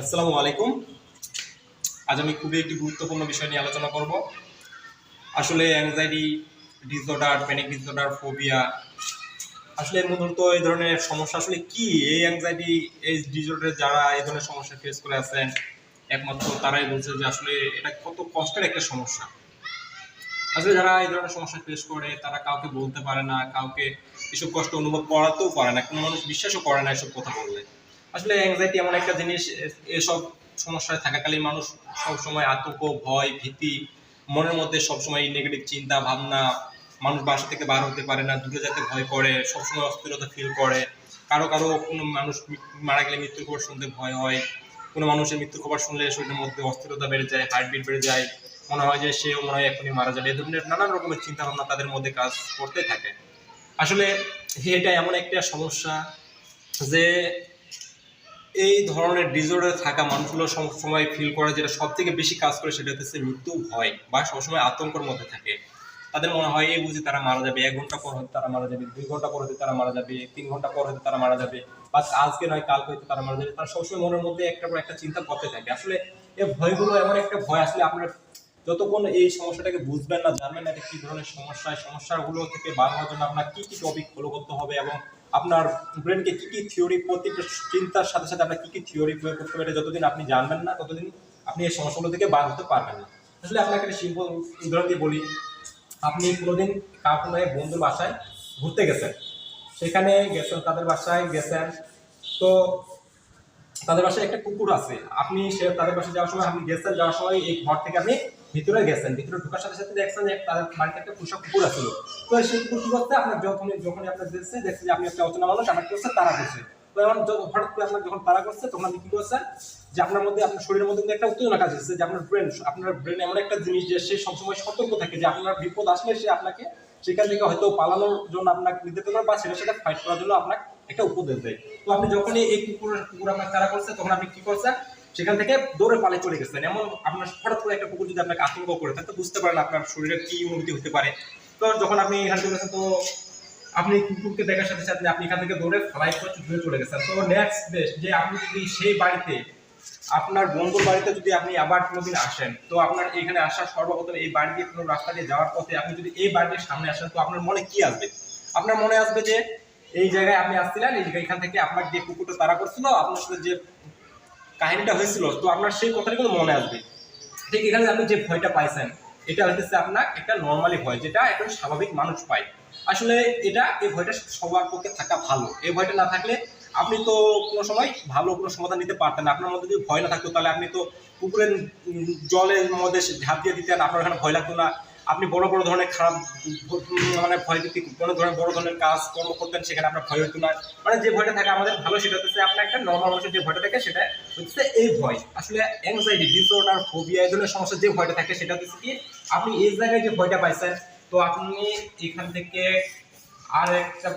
আসসালামু আলাইকুম। আজ আমি খুবই একটি গুরুত্বপূর্ণ বিষয় নিয়ে আলোচনা করব। আসলে anxiety disorder panic disorder phobia আসলে মূলত এই ধরনের সমস্যা আসলে কি? এই অ্যাংজাইটি এই ডিসঅর্ডার যারা এই ধরনের সমস্যা ফেস করে আছেন, একমাত্র তারাই বলছে যে আসলে এটা কত কষ্টের একটা সমস্যা। আসলে যারা এই ধরনের সমস্যা ফেস করে, তারা কাউকে বলতে পারে না, কাউকে এসব কষ্ট অনুভব করাতেও পারে না, কোনো মানুষ বিশ্বাসও করে না এসব কথা বললে। আসলে অ্যাংজাইটি এমন একটা জিনিস, এসব সমস্যায় থাকাকালীন মানুষ সবসময় আতঙ্ক, ভয়, ভীতি, মনের মধ্যে সবসময় নেগেটিভ চিন্তা, ভাবনা, মানুষ বাসা থেকে বার হতে পারে না, দূরে যেতে ভয় করে, সবসময় অস্থিরতা ফিল করে। কারও কারও কোনো মানুষ মারা গেলে মৃত্যুর খবর শুনতে ভয় হয়। কোনো মানুষের মৃত্যুর খবর শুনলে শরীরের মধ্যে অস্থিরতা বেড়ে যায় হার্টবিট বেড়ে যায়। মনে হয় যে সেও মনে হয় এখনই মারা যাবে। এ ধরনের নানান রকমের চিন্তা ভাবনা তাদের মধ্যে কাজ করতে থাকে। আসলে এটা এমন একটা সমস্যা যে এই ধরনের ডিজর্ডার থাকা মানুষগুলো সবসময় ফিল করে যেটা সব থেকে বেশি কাজ করে সেটা হচ্ছে মৃত্যু ভয় বা সবসময় আতঙ্কের মধ্যে থাকে। তাদের মনে হয় এই বুঝি তারা মারা যাবে, এক ঘণ্টা পর হয়তো তারা মারা যাবে, দুই ঘণ্টা পর হয়তো তারা মারা যাবে, তিন ঘণ্টা পর হয়তো তারা মারা যাবে, বা আজকে নয়, কালকে হয়তো তারা মারা যাবে। তারা সবসময় মনের মধ্যে একটা পর একটা চিন্তা করতে থাকে। আসলে এই ভয়গুলো এমন একটা ভয়, আসলে আপনার যতক্ষণ এই সমস্যাটাকে বুঝবেন না, জানবেন না এটা কি ধরনের সমস্যা সমস্যাগুলো থেকে বার হওয়ার জন্য আপনার কি কি টপিক ফলো করতে হবে এবং আপনার ব্রেনকে কী কী থিওরি প্রত্যেকটা চিন্তার সাথে সাথে আপনার কী কী থিওরি প্রয়োগ করতে এটা যতদিন আপনি জানবেন না, ততদিন আপনি এই সমস্যাগুলো থেকে বার হতে পারবেন না। আসলে আপনাকে একটা সিম্পল উদাহরণ দিয়ে বলি। আপনি কোনোদিন কাউ কোনো এক বন্ধুর বাসায় ঘুরতে গেছেন। সেখানে গেছেন, তাদের বাসায় গেছেন। তো তাদের বাসায় একটা কুকুর আছে। আপনি সে তাদের বাসায় যাওয়ার সময় আপনি গেছেন, যাওয়ার সময় এই ঘর থেকে আপনি ভিতরে গেছেন, ভিতরে ঢোকার সাথে সাথে দেখছেন যে তাদের বাড়িতে একটা পোষা কুকুর আছে তো সেই কুকুর কি করতে আপনার যখন যখনই আপনার দেখছে দেখছে যে আপনি একটা অচেনা মানুষ আপনার কি করছে তারা করছে। তো এমন যখন, হঠাৎ করে আপনার যখন তারা করছে, তখন আপনি কি করছেন? যে আপনার মধ্যে, আপনার শরীরের মধ্যে একটা উত্তেজনা কাজ হচ্ছে, যে আপনার ব্রেন আপনার ব্রেন এমন একটা জিনিস যে সে সবসময় সতর্ক থাকে, যে আপনার বিপদ আসলে সে আপনাকে সেখান থেকে হয়তো পালানোর জন্য আপনাকে নির্দেশনা বা সেটা সেটা ফাইট করার জন্য আপনাকে একটা উপদেশ দেয়। তো আপনি যখনই এই কুকুর কুকুর আপনার তারা করছে, তখন আপনি কি করছেন? সেখান থেকে দৌড়ে পালে চলে গেছেন এমন আপনার হঠাৎ করে একটা কুকুর যদি আপনাকে আতঙ্ক করে থাকে বুঝতে পারেন আপনার শরীরে কি অনুভূতি হতে পারে। তো যখন আপনি এখান থেকে তো আপনি কুকুরকে দেখার সাথে সাথে আপনি এখান থেকে দৌড়ে ফ্লাই করে দূরে চলে গেছেন। তো নেক্সট বেস্ট যে আপনি যদি সেই বাড়িতে, আপনার বন্ধুর বাড়িতে যদি আপনি আবার কোনোদিন আসেন, তো আপনার এখানে আসার সর্বপ্রথম এই বাড়ি দিয়ে কোনো রাস্তা দিয়ে যাওয়ার পথে আপনি যদি এই বাড়ির সামনে আসেন, তো আপনার মনে কি আসবে? আপনার মনে আসবে যে, এই জায়গায় আপনি আসছিলেন, এই এখান থেকে আপনার যে কুকুরটা তারা করছিল, আপনার সাথে যে কাহিনীটা হয়েছিল, তো আপনার সেই কথাটা কিন্তু মনে আসবে। ঠিক এখানে আপনি যে ভয়টা পাইছেন, এটা হচ্ছে আপনার একটা নর্মালি ভয়, যেটা একজন স্বাভাবিক মানুষ পায়। আসলে এটা, এই ভয়টা সবার পক্ষে থাকা ভালো। এই ভয়টা না থাকলে আপনি তো কোনো সময় ভালো কোনো সমাধান নিতে পারতেন না। আপনার মধ্যে যদি ভয় না থাকতো, তাহলে আপনি তো পুকুরের জলের মধ্যে ঝাঁপ দিয়ে দিতেন, আপনার এখানে ভয় লাগতো না। আপনি বড় বড় ধরনের খারাপ মানে ভয় দিতে কোনো ধরনের বড় ধরনের কাজ কর্ম করতেন, সেখানে আপনার ভয় হতো না। মানে যে ভয়টা থাকে, আমাদের ভালো সেটা হচ্ছে আপনার একটা নর্মাল মানুষের যে ভয়টা থাকে, সেটা হচ্ছে এই ভয়। আসলে অ্যাংজাইটি ডিসঅর্ডার ফোবিয়া এই ধরনের সমস্যা যে ভয়টা থাকে, সেটা হচ্ছে কি, আপনি এই জায়গায় যে ভয়টা পাইছেন, তো আপনি এখান থেকে আর একটা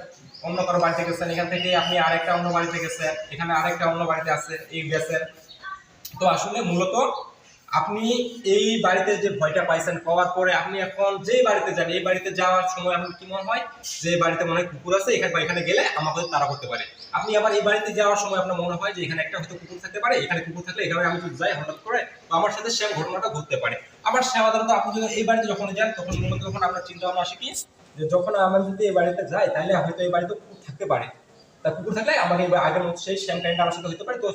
অন্য কারও বাড়িতে গেছেন, এখান থেকে আপনি আরেকটা অন্য বাড়িতে গেছেন, এখানে আরেকটা অন্য বাড়িতে আছে, এই গেছেন। তো আসলে মূলত আপনি এই বাড়িতে যে ভয়টা পাইছেন পাওয়ার পরে আপনি এখন যে বাড়িতে যান, এই বাড়িতে যাওয়ার সময় আপনার কি মনে হয়? যে বাড়িতে মনে হয় কুকুর আছে, এখানে বা এখানে গেলে আমাকে তারা করতে পারে। আপনি আবার এই বাড়িতে যাওয়ার সময় আপনার মনে হয় যে এখানে একটা হয়তো কুকুর থাকতে পারে, এখানে কুকুর থাকলে এখানে আমি যদি যাই হঠাৎ করে তো আমার সাথে সেম ঘটনাটা ঘটতে পারে। আবার সাধারণত আপনি যদি এই বাড়িতে যখন যান, তখন মূলত যখন আপনার চিন্তা ভাবনা আসে কি? যে যখন আমরা যদি এই বাড়িতে যাই, তাহলে হয়তো এই বাড়িতে কুকুর থাকতে পারে। তা কুকুর থাকলে আমাকে আগের মতো সেই সেম টাইমটা আমার সাথে হতে পারে। তো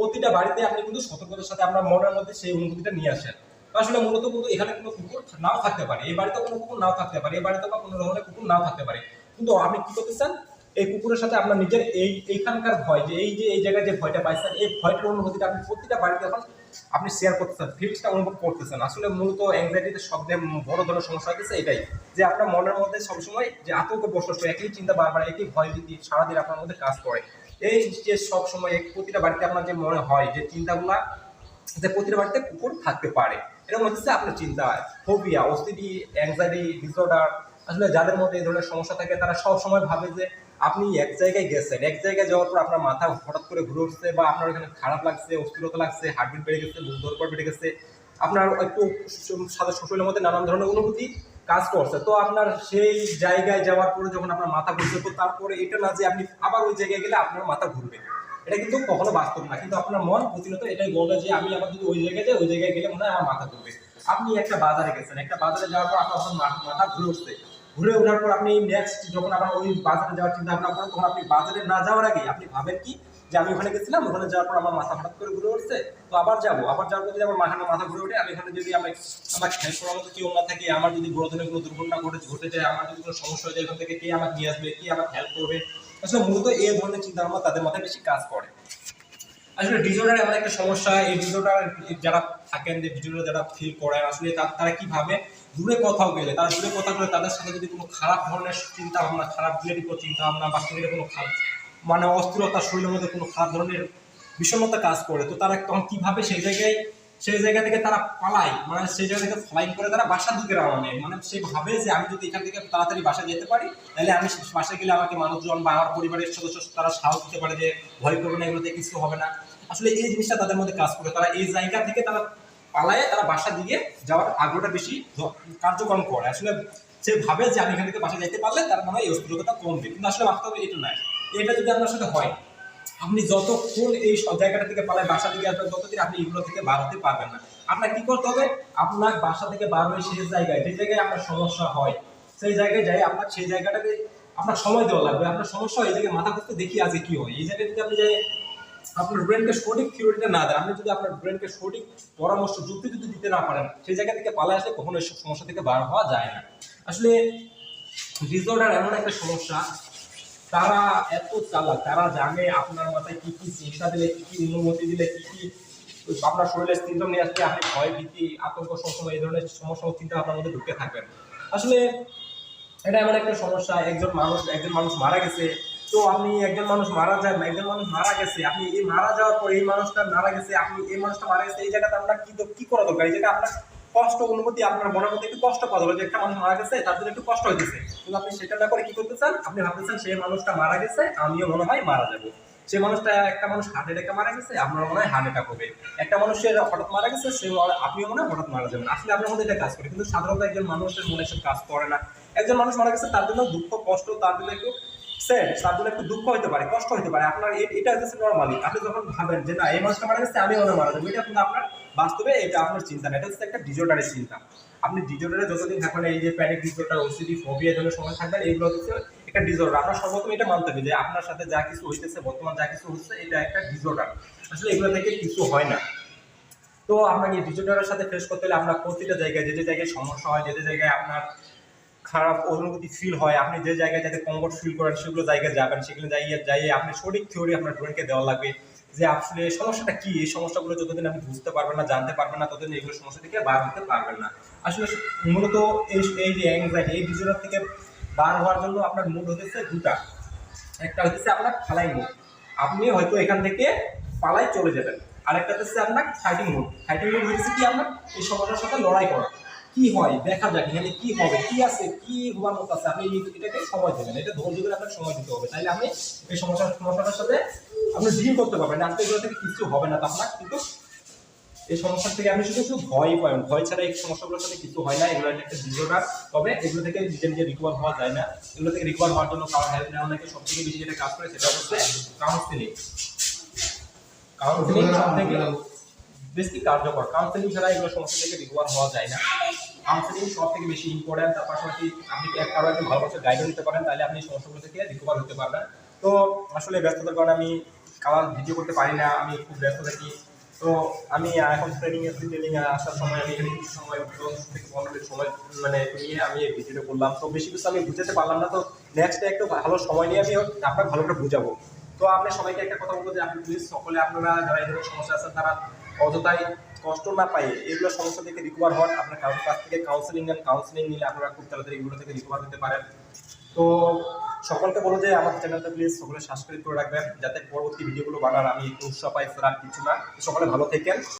প্রতিটা বাড়িতে আপনি কিন্তু সতর্কতার সাথে আপনার মনের মধ্যে সেই অনুভূতিটা নিয়ে আসেন। আসলে মূলত কিন্তু এখানে কোনো কুকুর নাও থাকতে পারে। এই বাড়িতে কোনো কুকুর নাও থাকতে পারে। এই বাড়িতে বা কোনো ধরনের কুকুর নাও থাকতে পারে। কিন্তু আপনি কি করতে চান? এই কুকুরের সাথে আপনার নিজের এই, এইখানকার ভয় যে এই যে, এই জায়গায় যে ভয়টা পাইছেন, এই ভয়টার অনুভূতিটা আপনি প্রতিটা বাড়িতে এখন আপনি শেয়ার করতেছেন ফিলসটা অনুভব করতেছেন আসলে মূলত অ্যাংজাইটিতে সবচেয়ে বড় ধরনের সমস্যা হচ্ছে এটাই, যে আপনার মনের মধ্যে সবসময় যে আতঙ্ক বসস্ত একই চিন্তা বারবার, একই ভয় সারাদিন আপনার মধ্যে কাজ করে। এই যে সব সময় প্রতিটা বাড়িতে আপনার যে মনে হয় যে চিন্তাগুলা, যে প্রতিটা বাড়িতে কুকুর থাকতে পারে, এরকম হচ্ছে আপনার চিন্তা ফোবিয়া ওসিডি অ্যাংজাইটি ডিসঅর্ডার আসলে যাদের মধ্যে এই ধরনের সমস্যা থাকে, তারা সব সময় ভাবে যে আপনি এক জায়গায় গেছেন, এক জায়গায় যাওয়ার পর আপনার মাথা হঠাৎ করে ঘুরে উঠছে বা আপনার এখানে খারাপ লাগছে, অস্থিরতা লাগছে হার্টবিট বেড়ে গেছে বুক ধরপর বেড়ে গেছে, আপনার একটু সাদা শরীরের মধ্যে নানান ধরনের অনুভূতি কাজ করছে। তো আপনার সেই জায়গায় যাওয়ার পরে যখন আপনার মাথা ঘুরছে তো তারপরে এটা না যে আপনি আবার ওই জায়গায় গেলে আপনার মাথা ঘুরবে। এটা কিন্তু কখনো বাস্তব না। কিন্তু আপনার মন প্রতিনিয়ত এটাই বলবে যে, আমি আবার যদি ওই জায়গায় যাই, ওই জায়গায় গেলে মনে হয় আমার মাথা ঘুরবে। আপনি একটা বাজারে গেছেন। একটা বাজারে যাওয়ার পর আপনার তখন মাথা ঘুরে উঠছে। ঘুরে ওঠার পর আপনি নেক্সট যখন আবার ওই বাজারে যাওয়ার চিন্তা ভাবনা করেন, তখন আপনি বাজারে না যাওয়ার আগে আপনি ভাবেন কি যে আমি ওখানে গেছিলাম, ওখানে যাওয়ার পর আমার মাথা হঠাৎ করে ঘুরে উঠছে, তো আবার যাব। আবার যাওয়ার পর যদি আমার মাথা মাথা ঘুরে ওঠে, আমি এখানে যদি আমার আমার খেয়াল করার মতো কেউ না থাকে, আমার যদি বড় ধরনের কোনো দুর্ঘটনা ঘটে ঘটে যায়, আমার যদি কোনো সমস্যা হয়ে যায়, এখান থেকে কে আমাকে নিয়ে আসবে, কে আমাকে হেল্প করবে? আসলে মূলত এই ধরনের চিন্তা ভাবনা তাদের মাথায় বেশি কাজ করে। আসলে ডিজর্ডার এমন একটা সমস্যা, এই ডিজর্ডার যারা থাকেন, যে ডিজর্ডার যারা ফিল করেন, আসলে তারা কীভাবে দূরে কোথাও গেলে, তারা দূরে কথা বলে তাদের সাথে যদি কোনো খারাপ ধরনের চিন্তা ভাবনা খারাপ রিলেটিভ চিন্তা ভাবনা বা শরীরে কোনো খারাপ মানে অস্থিরতা শরীরের মধ্যে কোনো খারাপ ধরনের বিষণ্ণতা কাজ করে। তো তারা তখন কীভাবে সেই জায়গায়, সেই জায়গা থেকে তারা পালায়? মানে সেই জায়গা থেকে ফ্লাইং করে তারা বাসার দিকে রওনা নেয় মানে সে ভাবে যে আমি যদি এখান থেকে তাড়াতাড়ি বাসা যেতে পারি, তাহলে আমি বাসায় গেলে আমাকে মানুষজন বা আমার পরিবারের সদস্য তারা সাহস দিতে পারে যে ভয় করবে না, এগুলোতে কিছু হবে না। আসলে এই জিনিসটা তাদের মধ্যে কাজ করে। তারা এই জায়গা থেকে তারা পালায়, তারা বাসার দিকে যাওয়ার আগ্রহটা বেশি কার্যক্রম করে। আসলে সে ভাবে যে আমি এখান থেকে বাসা যাইতে পারলে তার মনে হয় এই অস্থিরতা কমবে। কিন্তু আসলে বাস্তবে এটা নয়। এটা যদি আপনার সাথে হয়, আপনি যতক্ষণ এই সব জায়গাটা থেকে পালায় বাসা থেকে আসবেন, ততদিন আপনি এগুলো থেকে বার হতে পারবেন না। আপনার কি করতে হবে? আপনার বাসা থেকে বার হয়ে সেই জায়গায়, যে জায়গায় আপনার সমস্যা হয়, সেই জায়গায় যাই, আপনার সেই জায়গাটাকে আপনার সময় দেওয়া লাগবে। আপনার সমস্যা এই জায়গায় মাথা করতে দেখি আজকে কি হয়। এই জায়গায় যদি আপনি যাই, আপনার ব্রেনকে সঠিক থিওরিটা না দেন, আপনি যদি আপনার ব্রেনকে সঠিক পরামর্শ, যুক্তি যদি দিতে না পারেন, সেই জায়গা থেকে পালায় আসলে কখনো এসব সমস্যা থেকে বার হওয়া যায় না। আসলে ডিসঅর্ডার এমন একটা সমস্যা তারা এত চালাক, তারা জানে আপনার মাথায় কি কি চিন্তা দিলে, কি কি অনুমতি দিলে, কি কি আপনার শরীরে সিমটম নিয়ে আসলে আপনি ভয়, ভীতি, আতঙ্ক সবসময় এই ধরনের সমস্যা চিন্তা আপনার মধ্যে ঢুকে থাকবেন আসলে এটা এমন একটা সমস্যা, একজন মানুষ একজন মানুষ মারা গেছে। তো আপনি একজন মানুষ মারা যায় একজন মানুষ মারা গেছে, আপনি এই মারা যাওয়ার পর এই মানুষটা মারা গেছে, আপনি এই মানুষটা মারা গেছে, এই জায়গাতে আপনার কি কি করা দরকার? এই জায়গায় আপনার কষ্ট অনুভূতি আপনার মনের মধ্যে একটু কষ্ট পাওয়া যে একটা মানুষ মারা গেছে, তার জন্য একটু কষ্ট হইতেছে। কিন্তু আপনি সেটা না করে কি করতে চান আপনি ভাবতেছেন, সেই মানুষটা মারা গেছে, আমিও মনে হয় মারা যাব। সে মানুষটা, একটা মানুষ হার্ট অ্যাটাকে মারা গেছে আপনার মনে হয় হার্ট অ্যাটাক হবে। একটা মানুষের হঠাৎ মারা গেছে, সে আপনিও মনে হয় হঠাৎ মারা যাবেন। আসলে আপনার মধ্যে এটা কাজ করে, কিন্তু সাধারণত একজন মানুষের মনে এসব কাজ করে না। একজন মানুষ মারা গেছে, তার জন্য দুঃখ, কষ্ট, তার জন্য একটু স্যাড তার জন্য একটু দুঃখ হতে পারে, কষ্ট হতে পারে। আপনার এটা হচ্ছে নর্মালি আপনি যখন ভাবেন যে, না, এই মানুষটা মারা গেছে আমি মনে মারা যাব। এটা কিন্তু আপনার বাস্তবে এটা আপনার চিন্তা না, এটা হচ্ছে একটা ডিজর্ডারের চিন্তা। আপনি ডিজর্ডারে যতদিন থাকবেন, এই যে প্যানিক ডিজর্ডার ওসিডি ফোবিয়া ধরনের সময় থাকবেন এইগুলো হচ্ছে একটা ডিজর্ডার আপনার সর্বপ্রথম এটা মানতে হবে যে আপনার সাথে যা কিছু হইতেছে, বর্তমান যা কিছু হচ্ছে, এটা একটা ডিজর্ডার আসলে এগুলো থেকে কিছু হয় না। তো আপনাকে ডিজর্ডারের সাথে ফেস করতে হলে আপনার প্রতিটা জায়গায়, যে যে জায়গায় সমস্যা হয়, যে যে জায়গায় আপনার খারাপ অনুভূতি ফিল হয়, আপনি যে জায়গায় যাতে কমফোর্ট ফিল করেন, সেগুলো জায়গায় যাবেন। সেগুলো যাইয়ে যাইয়ে আপনি সঠিক থিওরি আপনার ব্রেনকে দেওয়া লাগবে। যে আসলে সমস্যাটা কি? এই সমস্যাগুলো যতদিন আপনি বুঝতে পারবেন না, জানতে পারবেন না, ততদিন এগুলো সমস্যা থেকে বার হতে পারবেন না। আসলে মূলত এই এই যে অ্যাংজাইটি এই ডিজর্ডার থেকে বার হওয়ার জন্য আপনার মুড হতেছে দুটা। একটা হচ্ছে আপনার ফালাই মুড আপনি হয়তো এখান থেকে পালাই চলে যাবেন। আরেকটা হচ্ছে আপনার ফাইটিং মুড ফাইটিং মুড হচ্ছে কি আপনার? এই সমস্যার সাথে লড়াই করা। কি হয়? দেখা যাক এখানে কি হবে? কি আছে? কি হওয়ার মতো আছে? আপনি এটাকে সময় দেবেন এটা ধৈর্য ধরে আপনার সময় দিতে হবে। তাইলে আপনি এই সমস্যা সমস্যাটার সাথে আপনি ডিল করতে পারবেন আজকে এগুলো থেকে কিছু হবে না আপনার কিন্তু এই সমস্যা থেকে আপনি শুধু শুধু ভয় পাবেন ভয় ছাড়া এই সমস্যাগুলোর সাথে কিছু হয় না। এগুলো একটা ডিজর্ডার তবে এগুলো থেকে নিজে নিজে রিকভার হওয়া যায় না। এগুলো থেকে রিকভার হওয়ার জন্য কারও হেল্প নেওয়া নাকি সব থেকে বেশি যেটা কাজ করে সেটা হচ্ছে কাউন্সিলিং কাউন্সিলিং সব থেকে বেশি কার্যকর। কাউন্সিলিং ছাড়া এগুলো সমস্যা থেকে রিকভার হওয়া যায় না। কাউন্সিলিং সব থেকে বেশি ইম্পর্টেন্ট তার পাশাপাশি আপনি কারও একটু ভালো করে গাইড নিতে পারেন, তাহলে আপনি সমস্যাগুলো থেকে রিকভার হতে পারবেন। তো আসলে ব্যস্ততার কারণে আমি কালার ভিডিও করতে পারি না, আমি খুব ব্যস্ত থাকি। তো আমি এখন ট্রেনিং এ ট্রেনিং আসার সময় আমি এখানে কিছু সময় থেকে পনেরো সময় মানে নিয়ে আমি এই ভিডিওটা করলাম। তো বেশি কিছু আমি বুঝাতে পারলাম না, তো নেক্সট একটু ভালো সময় নিয়ে আমি আপনাকে ভালো করে বুঝাবো। তো আপনি সবাইকে একটা কথা বলব যে আপনি প্লিজ সকলে, আপনারা যারা এই ধরনের সমস্যা আছেন, তারা অযথাই কষ্ট না পাইয়ে এগুলো সমস্যা থেকে রিকভার হন। আপনার কারোর কাছ থেকে কাউন্সিলিং নেন কাউন্সিলিং নিলে আপনারা খুব তাড়াতাড়ি এগুলো থেকে রিকভার হতে পারেন। তো সকলকে বলো যে আমার চ্যানেলটা প্লিজ সকলে সাবস্ক্রাইব করে রাখবেন, যাতে পরবর্তী ভিডিওগুলো বানান আমি একটু উৎসাহ পাই ফেরার কিছু না। সকলে ভালো থাকেন।